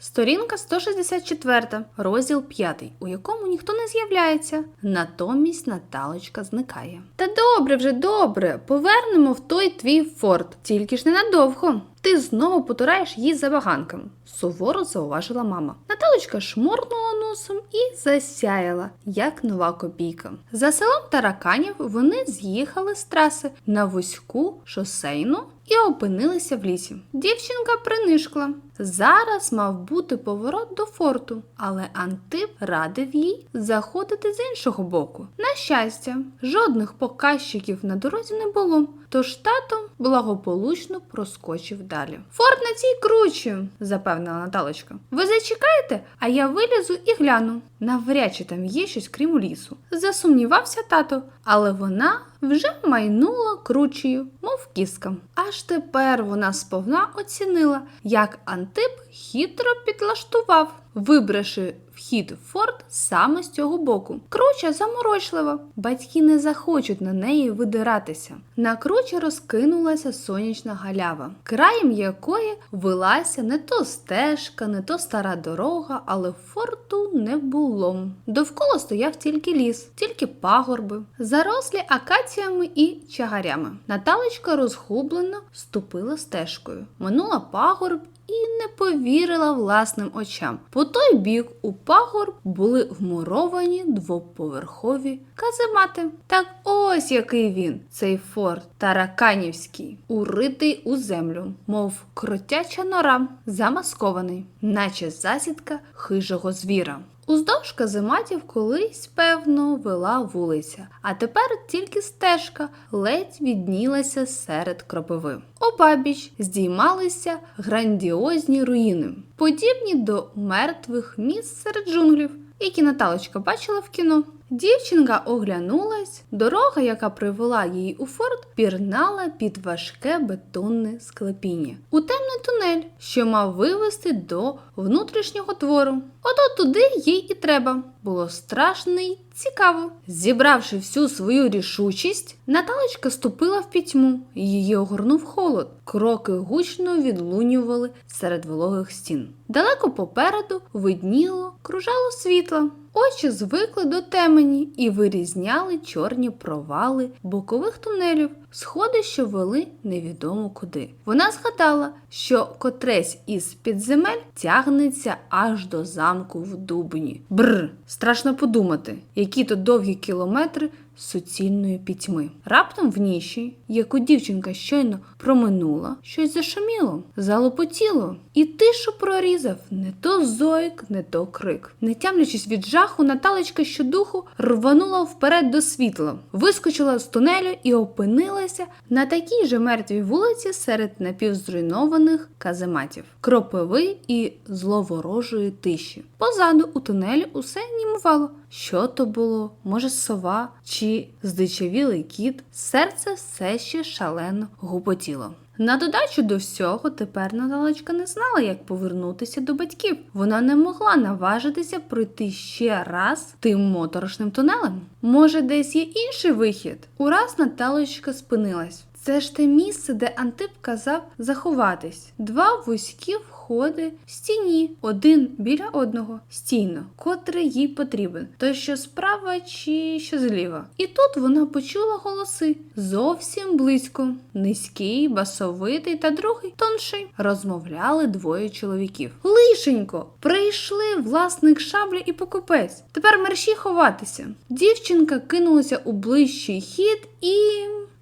Сторінка 164, розділ 5, у якому ніхто не з'являється. Натомість Наталочка зникає. Та добре вже добре, повернемо в той твій форт, тільки ж ненадовго. Ти знову потураєш її забаганками, суворо зауважила мама. Наталочка шморнула носом і засяяла, як нова копійка. За селом Тараканів вони з'їхали з траси на вузьку шосейну і опинилися в лісі. Дівчинка принишкла. Зараз мав бути поворот до форту, але Антип радив їй заходити з іншого боку. На щастя, жодних показчиків на дорозі не було, тож тато благополучно проскочив далі. Форт на цій кручі, запевнила Наталочка. Ви зачекаєте, а я вилізу і гляну. Навряд чи там є щось крім лісу. Засумнівався тато, але вона вже майнула кручею, мов кіска. Аж тепер вона сповна оцінила, як Антип хитро підлаштував, вибравши вхід в форт саме з цього боку. Круча заморочлива, батьки не захочуть на неї видиратися. На кручі розкинулася сонячна галява, краєм якої вилася не то стежка, не то стара дорога, але форту не було. Довкола стояв тільки ліс, тільки пагорби, зарослі акаціями і чагарями. Наталечка розгублено ступила стежкою, минула пагорб і не повірила власним очам. По той бік у пагорб були вмуровані двоповерхові каземати. Так ось який він, цей форт Тараканівський, уритий у землю, мов кротяча нора, замаскований, наче засідка хижого звіра. Уздовж казематів колись, певно, вела вулиця, а тепер тільки стежка ледь віднілася серед кропиви. Обабіч здіймалися грандіозні руїни, подібні до мертвих міст серед джунглів, які Наталочка бачила в кіно. Дівчинка оглянулась, дорога, яка привела її у форт, пірнала під важке бетонне склепіння у темний тунель, що мав вивести до внутрішнього твору. Ото туди їй і треба. Було страшно й цікаво. Зібравши всю свою рішучість, Наталочка ступила в пітьму, її огорнув холод. Кроки гучно відлунювали серед вологих стін. Далеко попереду видніло, кружало світло. Очі звикли до темені і вирізняли чорні провали бокових тунелів, сходи, що вели невідомо куди. Вона згадала, що котресь із підземель тягнеться аж до замку в Дубні. Бр! Страшно подумати, які то довгі кілометри суцільної пітьми. Раптом в ніші, яку дівчинка щойно проминула, щось зашуміло, залопотіло, і тишу прорізав не то зойк, не то крик. Не тямлячись від жаху, Наталечка щодуху рванула вперед до світла, вискочила з тунелю і опинилася на такій же мертвій вулиці серед напівзруйнованих казематів, кропиви і зловорожої тиші. Позаду у тунелі усе німувало. Що то було? Може, сова чи здичавілий кіт? Серце все ще шалено гупотіло. На додачу до всього, тепер Наталочка не знала, як повернутися до батьків. Вона не могла наважитися пройти ще раз тим моторошним тунелем. Може, десь є інший вихід? Ураз Наталочка спинилась. Це ж те місце, де Антип казав заховатись. Два вузькі входи в стіні, один біля одного, стійно, котрий їй потрібен, той що справа чи що зліва. І тут вона почула голоси зовсім близько, низький, басовитий та другий тонший. Розмовляли двоє чоловіків. Лишенько, прийшли власник шаблі і покупець. Тепер мерші ховатися. Дівчинка кинулася у ближчий хід і.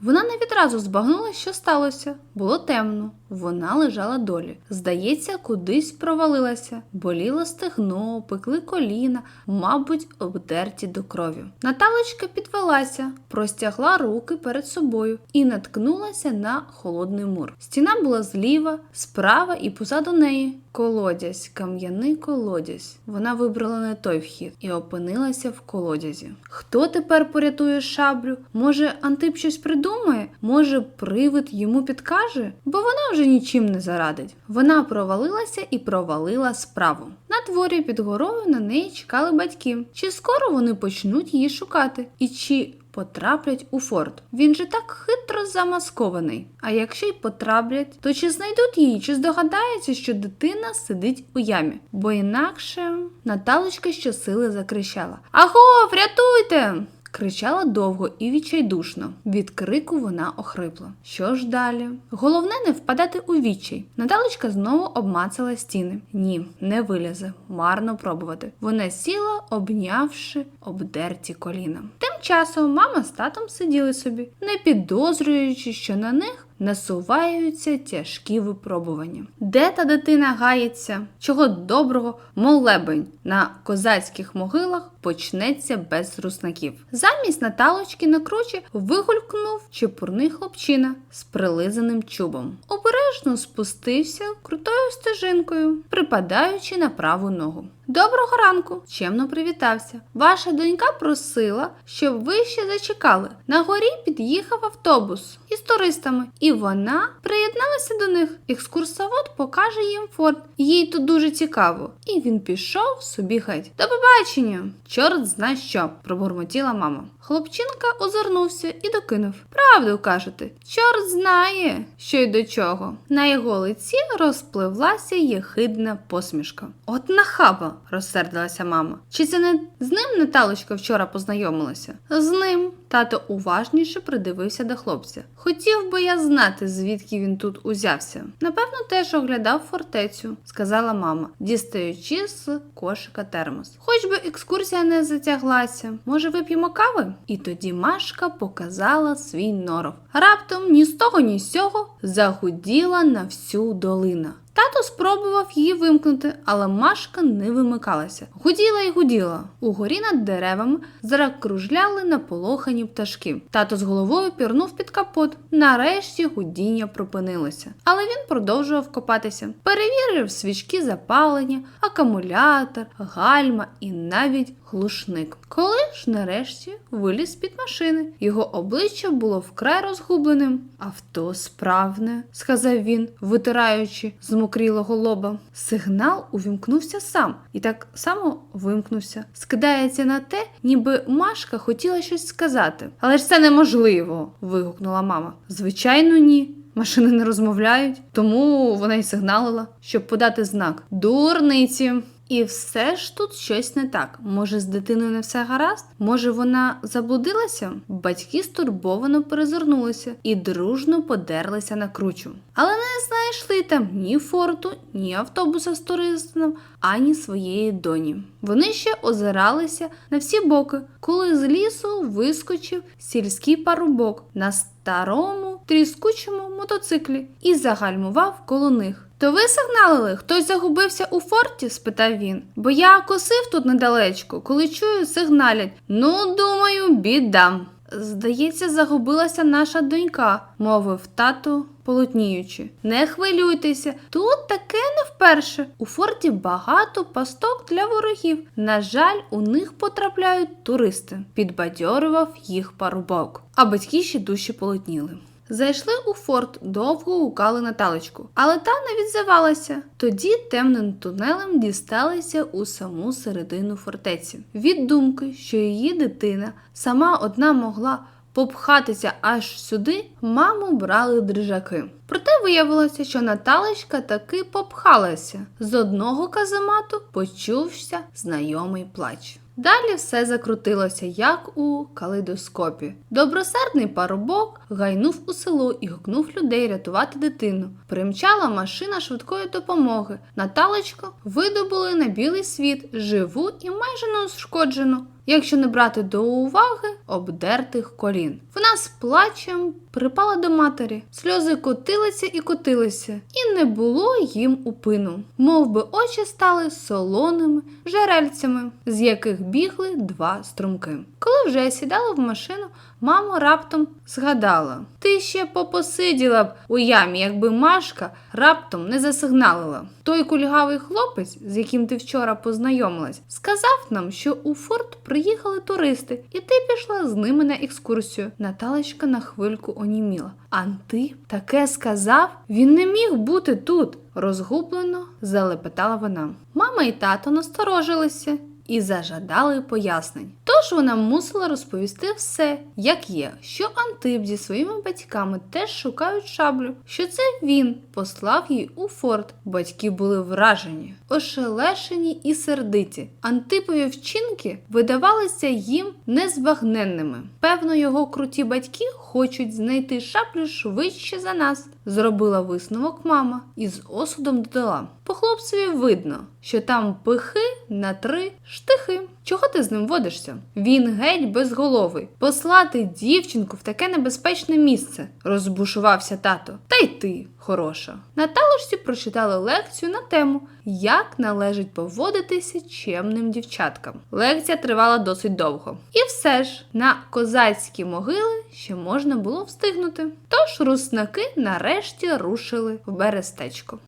Вона не відразу збагнула, що сталося. Було темно, вона лежала долі. Здається, кудись провалилася. Боліло стегно, пекли коліна, мабуть, обдерті до крові. Наталочка підвелася, простягла руки перед собою і наткнулася на холодний мур. Стіна була зліва, справа і позаду неї. Колодязь, кам'яний колодязь. Вона вибрала не той вхід і опинилася в колодязі. Хто тепер порятує шаблю? Може, Антип щось придумає? Може, привид йому підкаже? Бо вона вже нічим не зарадить. Вона провалилася і провалила справу. На дворі під горою на неї чекали батьки. Чи скоро вони почнуть її шукати? І чи потраплять у форт. Він же так хитро замаскований. А якщо й потраплять, то чи знайдуть її, чи здогадається, що дитина сидить у ямі? Бо інакше Наталочка щосили закричала: Агов, рятуйте! Кричала довго і відчайдушно. Від крику вона охрипла. Що ж далі? Головне не впадати у відчай. Наталочка знову обмацала стіни. Ні, не вилізе. Марно пробувати. Вона сіла, обнявши обдерті коліна. Тим часом мама з татом сиділи собі, не підозрюючи, що на них насуваються тяжкі випробування. Де та дитина гається? Чого доброго, молебень на козацьких могилах почнеться без руснаків. Замість Наталочки на кручі вигулькнув чепурний хлопчина з прилизаним чубом. Обережно спустився крутою стежинкою, припадаючи на праву ногу. Доброго ранку, чемно привітався. Ваша донька просила, щоб ви ще зачекали. На горі під'їхав автобус із туристами, і вона приєдналася до них. Екскурсовод покаже їм форт. Їй тут дуже цікаво. І він пішов собі геть. До побачення. Чорт зна що, пробурмотіла мама. Хлопчинка озирнувся і докинув. Правду кажете, чорт знає, що й до чого. На його лиці розпливлася єхидна посмішка. От нахаба, розсердилася мама. Чи це не з ним Наталочка вчора познайомилася? З ним. Тато уважніше придивився до хлопця. Хотів би я знати, звідки він тут узявся. Напевно, теж оглядав фортецю, сказала мама, дістаючи з кошика термос. Хоч би екскурсія не затяглася. Може, вип'ємо кави? І тоді Машка показала свій норов. Раптом ні з того, ні з сього загуділа на всю долина. Тато спробував її вимкнути, але Машка не вимикалася. Гуділа й гуділа. Угорі над деревами закружляли наполохані пташки. Тато з головою пірнув під капот. Нарешті гудіння припинилося. Але він продовжував копатися. Перевірив свічки запалення, акумулятор, гальма і навіть глушник. Коли ж нарешті виліз під машини, його обличчя було вкрай розгубленим. Авто справне, сказав він, витираючи з мокрілого лоба. Сигнал увімкнувся сам і так само вимкнувся. Скидається на те, ніби Машка хотіла щось сказати. Але ж це неможливо. вигукнула мама. Звичайно, ні. Машини не розмовляють, тому вона й сигналила, щоб подати знак. Дурниці. І все ж тут щось не так. Може, з дитиною не все гаразд? Може, вона заблудилася? Батьки стурбовано перезирнулися і дружно подерлися на кручу. Але не знайшли там ні форту, ні автобуса з туристом, ані своєї доні. Вони ще озиралися на всі боки, коли з лісу вискочив сільський парубок на старому тріскучому мотоциклі і загальмував коло них. То ви сигналили? Хтось загубився у форті? спитав він. Бо я косив тут недалечко, коли чую, сигналять. Ну, думаю, біда. Здається, загубилася наша донька, мовив тато, полотніючи. Не хвилюйтеся, тут таке не вперше. У форті багато пасток для ворогів. На жаль, у них потрапляють туристи, підбадьорював їх парубок, а батьки ще дужче полотніли. Зайшли у форт, довго гукали Наталочку, але та не відзивалася. Тоді темним тунелем дісталися у саму середину фортеці. Від думки, що її дитина сама одна могла попхатися аж сюди, маму брали дрижаки. Проте виявилося, що Наталочка таки попхалася. З одного каземату почувся знайомий плач. Далі все закрутилося, як у калейдоскопі. Добросердний парубок гайнув у село і гукнув людей рятувати дитину. Примчала машина швидкої допомоги. Наталочку видобули на білий світ, живу і майже неушкоджену. Якщо не брати до уваги обдертих колін. Вона з плачем припала до матері. Сльози котилися і котилися, і не було їм упину. Мов би очі стали солоними жерельцями, з яких бігли два струмки. Коли вже сідала в машину, мама раптом згадала: Ти ще попосиділа б у ямі, якби Машка раптом не засигналила. Той кульгавий хлопець, з яким ти вчора познайомилась, сказав нам, що у форт приїхали туристи, і ти пішла з ними на екскурсію. Наталочка на хвильку оніміла. Анти таке сказав? Він не міг бути тут. Розгублено залепетала вона. Мама і тато насторожилися і зажадали пояснень. Тож вона мусила розповісти все, як є, що Антип зі своїми батьками теж шукають шаблю, що це він послав їй у форт. Батьки були вражені, ошелешені і сердиті. Антипові вчинки видавалися їм незбагненними. Певно, його круті батьки хочуть знайти шаблю швидше за нас, зробила висновок мама і з осудом додала. По хлопцеві видно, що там пихи на три штихи. Чого ти з ним водишся? Він геть безголовий. Послати дівчинку в таке небезпечне місце, розбушувався тато. Та й ти, хороша. На талочці прочитали лекцію на тему, як належить поводитися чемним дівчаткам. Лекція тривала досить довго. І все ж на козацькі могили ще можна було встигнути. Тож руснаки нарешті рушили в берестечко.